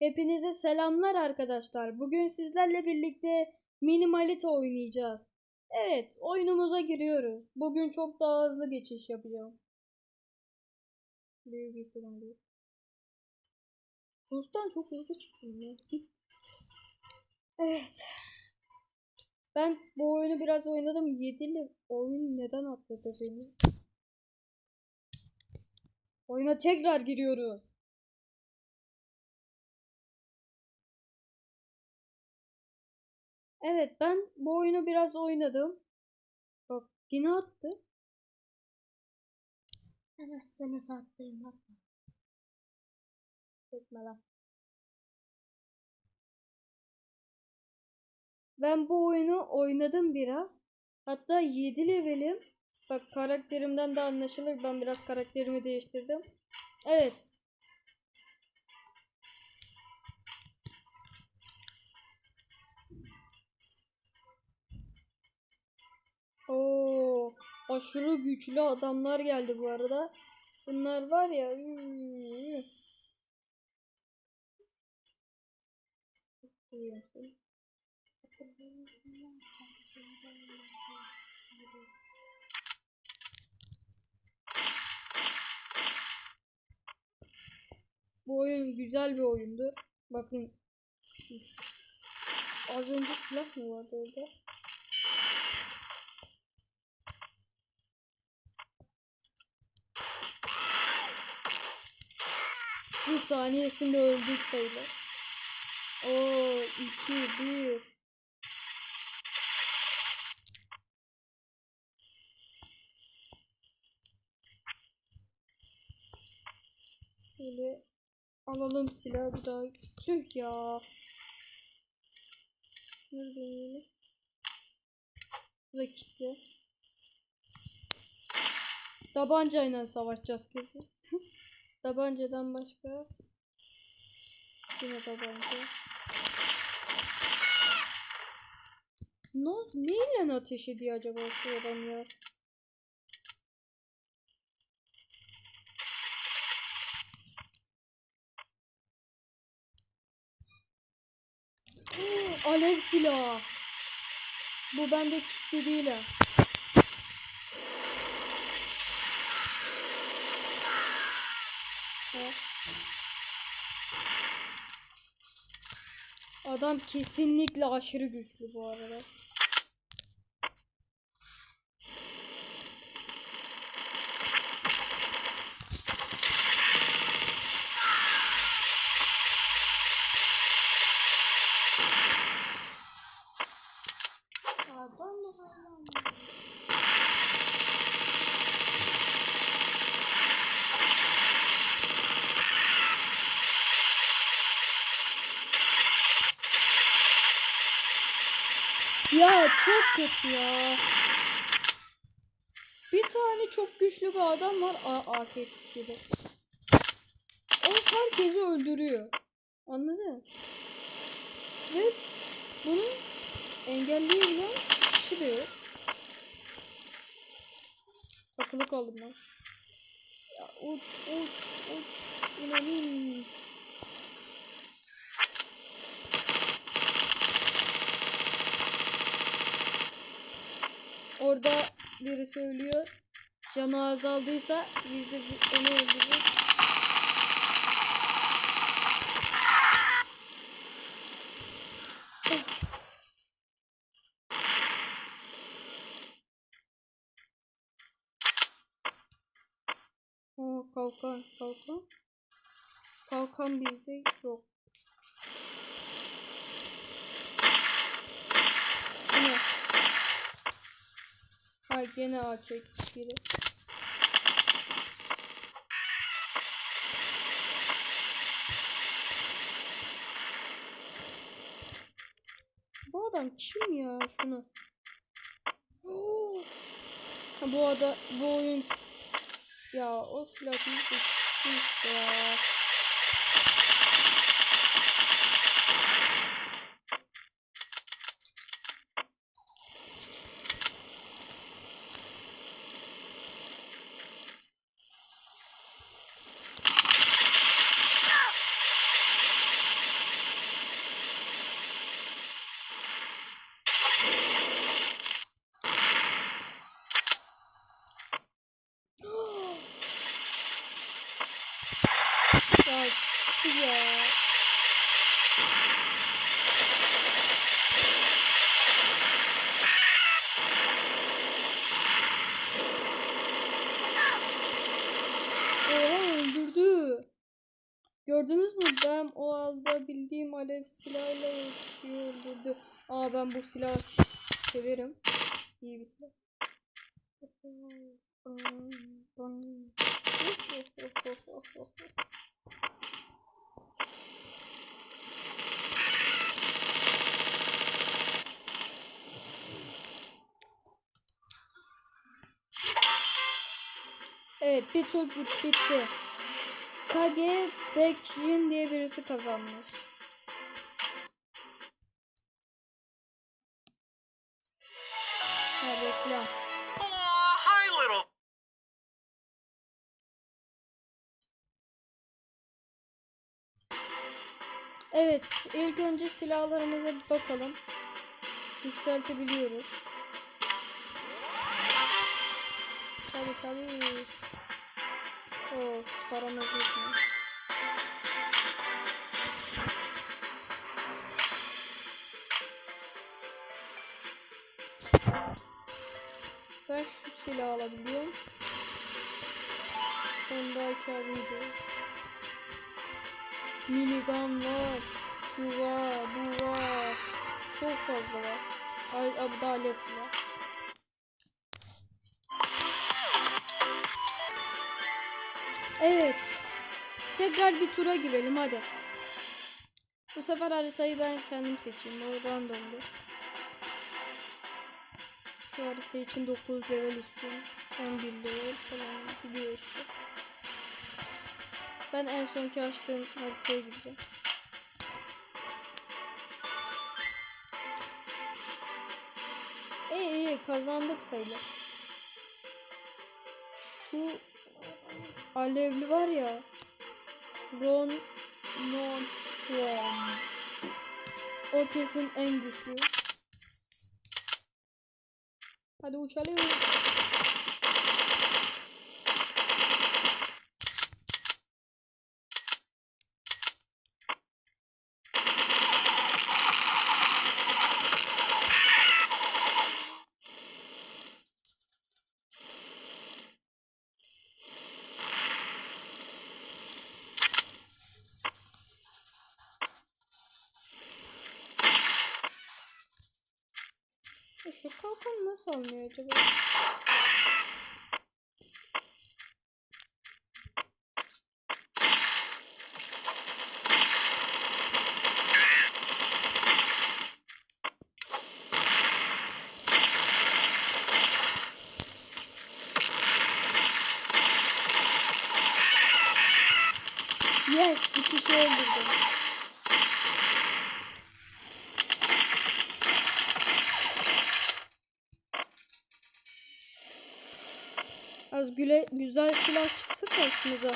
Hepinize selamlar arkadaşlar. Bugün sizlerle birlikte Minimalite oynayacağız. Evet, oyunumuza giriyoruz. Bugün çok daha hızlı geçiş yapacağım. Büyük ihtimalle. Rus'tan çok hızlı çıktım ya. Evet. Ben bu oyunu biraz oynadım. 7'li oyun neden atladı beni? Oyuna tekrar giriyoruz. Evet ben bu oyunu biraz oynadım. Bak yine attı. Evet seni sattım bak. Çekme lan. Ben bu oyunu oynadım biraz. Hatta 7 levelim. Bak karakterimden de anlaşılır. Ben biraz karakterimi değiştirdim. Evet. Oo, aşırı güçlü adamlar geldi bu arada. Bunlar var ya. Bu oyun güzel bir oyundu. Bakın. Az önce silah mı vardı orada? Bir saniyesinde öldük sayılır. Oo, iki, bir. Şöyle alalım silahı bir daha. Tüh ya. Nerede yani? Bu da kilitli. Tabancayla savaşacağız kesin. Tabancadan başka. Yine tabanca. Ne, neyle ateş ediyor acaba şu adam ya? Alev silahı. Bu bende kilitli değil. Ha. Adam kesinlikle aşırı güçlü bu arada. Adam mı Ya çok kötü ya. Bir tane çok güçlü bir adam var. A afet gibi. O herkesi öldürüyor. Anladın mı? Ve bunu engelleyebilen kişi de yok. Takılı kaldım ben. Ya uç uç uç. İnelim. Orada birisi ölüyor. Canı azaldıysa biz de onu öldürürüz. Kalkan, kalkan. Kalkan bizde yok. Ne? Ha gene ekmiş biri. Bu adam kim ya şunu? Bu ada bu oyun ya o silah değil de şu işte ya. Ya ya. Gördünüz mü? Ben o anda bildiğim alev silahıyla kişiyi öldürdü. Aa ben bu silahı severim. İyi bir silah. Evet bir tur bit- bitti. Kage Baekjin diye birisi kazanmış. Ha little. Evet ilk önce silahlarımıza bir bakalım. Yükseltebiliyoruz. Tabi tabi. Oh paramız yetmiyor. Ben şu silahı alabiliyorum. Sondaki alıydı. Minigun var. Şu var, bu var. Çok fazla var. Ay, ay bu da alev Evet. Tekrar bir tura girelim hadi. Bu sefer haritayı ben kendim seçeyim. Oradan döndü. Şu harita için 9 level istiyorum. 11 level falan gidiyor işte. Ben en sonki açtığım haritaya gideceğim. İyi iyi kazandık sayılır. Şu alevli var ya. Ron Non Ron. O kesin en güçlü. Hadi uçalım. E, Şu kalkan nasıl almıyor acaba? Yes, bir kişi öldürdüm. Güle güzel silah çıksa karşımıza.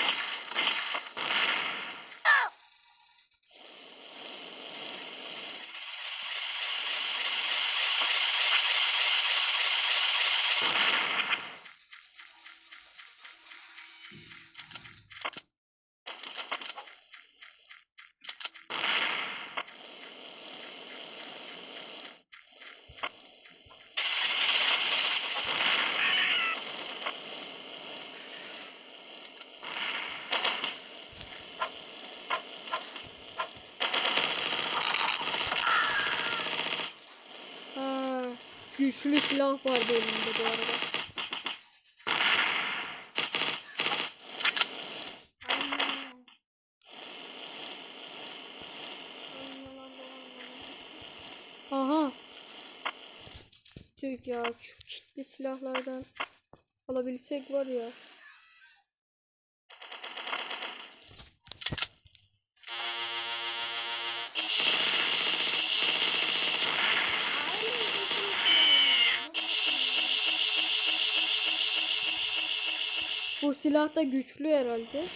Ha, güçlü silah vardı elimde bu arada. Aha. Tüh ya şu kitli silahlardan alabilsek var ya. Bu silah da güçlü herhalde.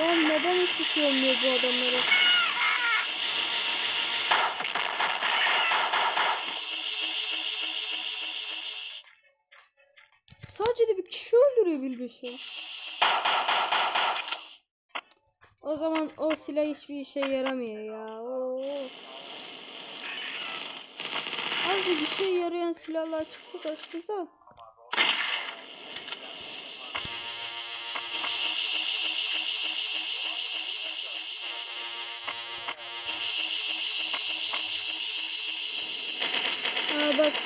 Ya neden hiçbir şey olmuyor bu adamlara? Sadece de bir kişi öldürüyor Bilbiş'i. O zaman o silah hiçbir işe yaramıyor ya. Oo. Azıcık bir şey yarayan silahlar çıksa karşımıza. Aa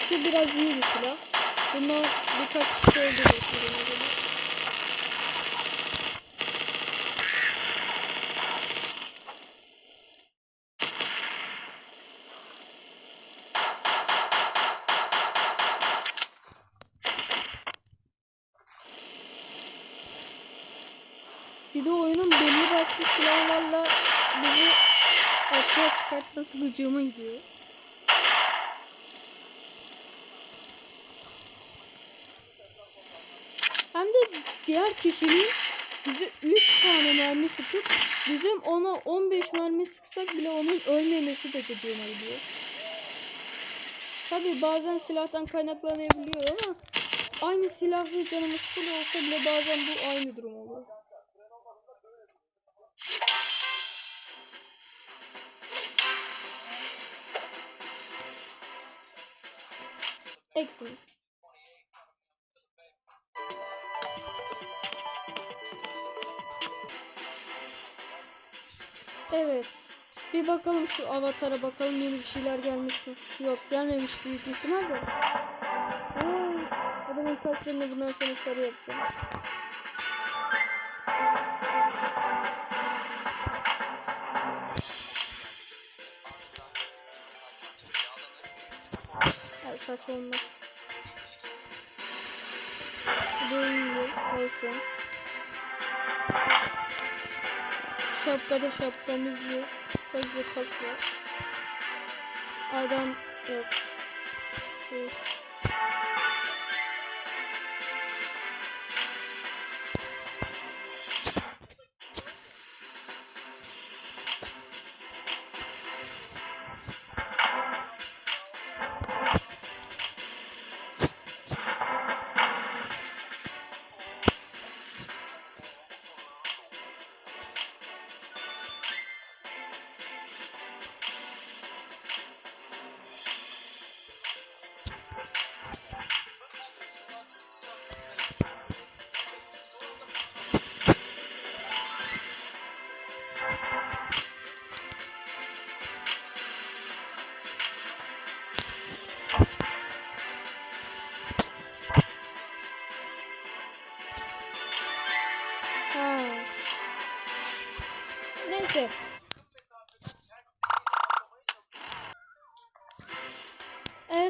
şu biraz iyi bir silah. Bunlar birkaç kişi göre. Bir de oyunun belli başlı silahlarla bizi ortaya çıkartması gıcığıma gidiyor. Hem de diğer kişinin bize 3 tane mermi sıkıp bizim ona 15 mermi sıksak bile onun ölmemesi de gıcığıma gidiyor. Tabi bazen silahtan kaynaklanabiliyor ama aynı silahlı canımız full olsa bile bazen bu aynı durum oluyor. Excellent. Evet. Bir bakalım şu avatara bakalım yeni bir şeyler gelmiş mi? Yok gelmemiş büyük ihtimalle. Oo, adamın saçlarını bundan sonra sarı yapacağım. Hayır saç olmaz. Bu. Olsun. Şapkada şapkamız yok. Sadece kas. Adam yok. Yok.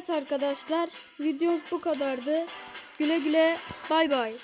Evet arkadaşlar videomuz bu kadardı. Güle güle bay bay.